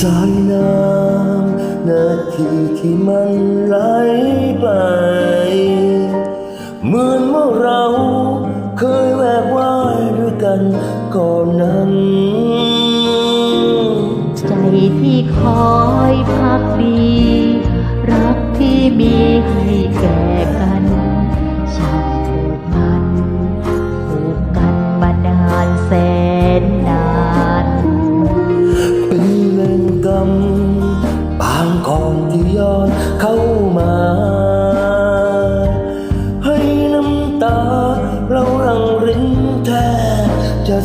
สายน้ำนาทีที่มันไหลไป เหมือนเมื่อเราเคยแวกว่ายด้วยกันก่อน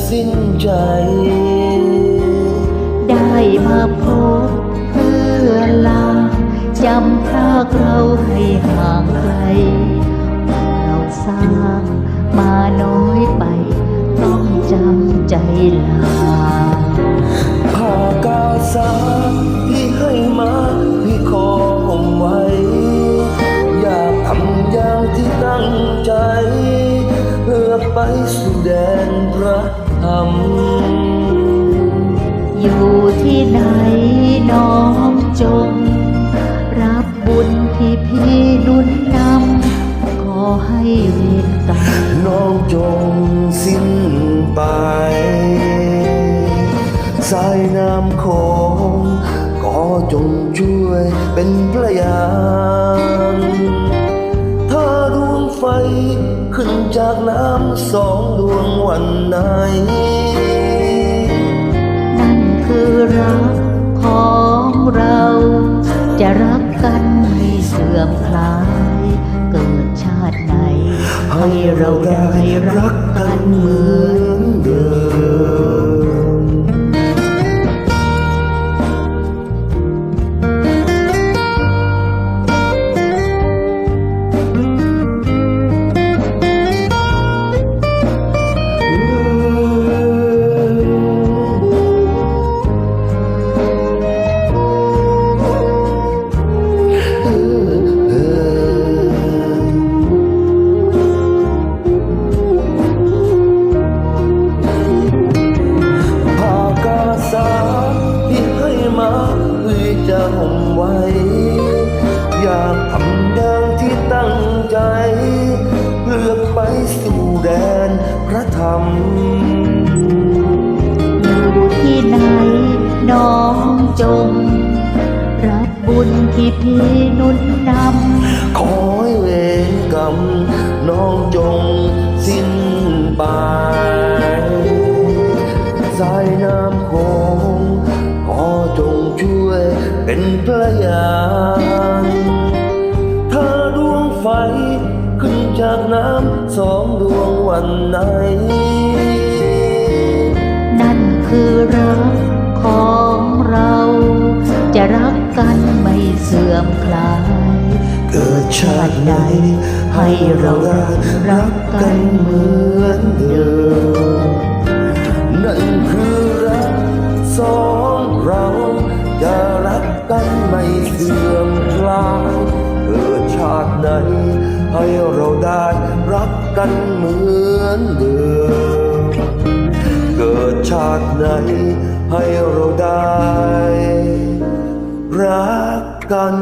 สิ้นใจ ได้มาพบเพื่อลาจำพรากเราให้ห่างไกล เราสร้างมาน้อยไป ต้องจำใจลาผ้ากาสาที่ให้มาพี่ขอผมไว้ อยากทำอย่างที่ตั้งใจเพื่อไปสู่แดนพระ ธรรมอยู่ที่ไหนน้องจง รับบุญที่พี่นุนนำขอให้เวรกรรมน้องจงสิ้นไป สายน้ำโขงก็จงช่วยเป็นพยา จากน้ำสองดวงวันไหน นั่นคือรักของเรา จะรักกันไม่เสื่อมคลา จะห่มไว้ อยากทำอย่างที่ตั้งใจ เลือกไปสู่แดนพระธรรม อยู่ที่ไหนน้องจง รับบุญที่พี่หนุนนำ ขอให้เวรกรรมน้องจงสิ้นานถ้าดวงไฟขึ้นจากน้ำสองดวงวันไหน นั่นคือรักของเรา จะรักกันไม่เสื่อมคลาย เกิดชาติไหนให้เราได้รักกันเหมือนเดิม ให้เราได้รักกันเหมือนเดิม เกิดชาติไหนให้เราได้รักกัน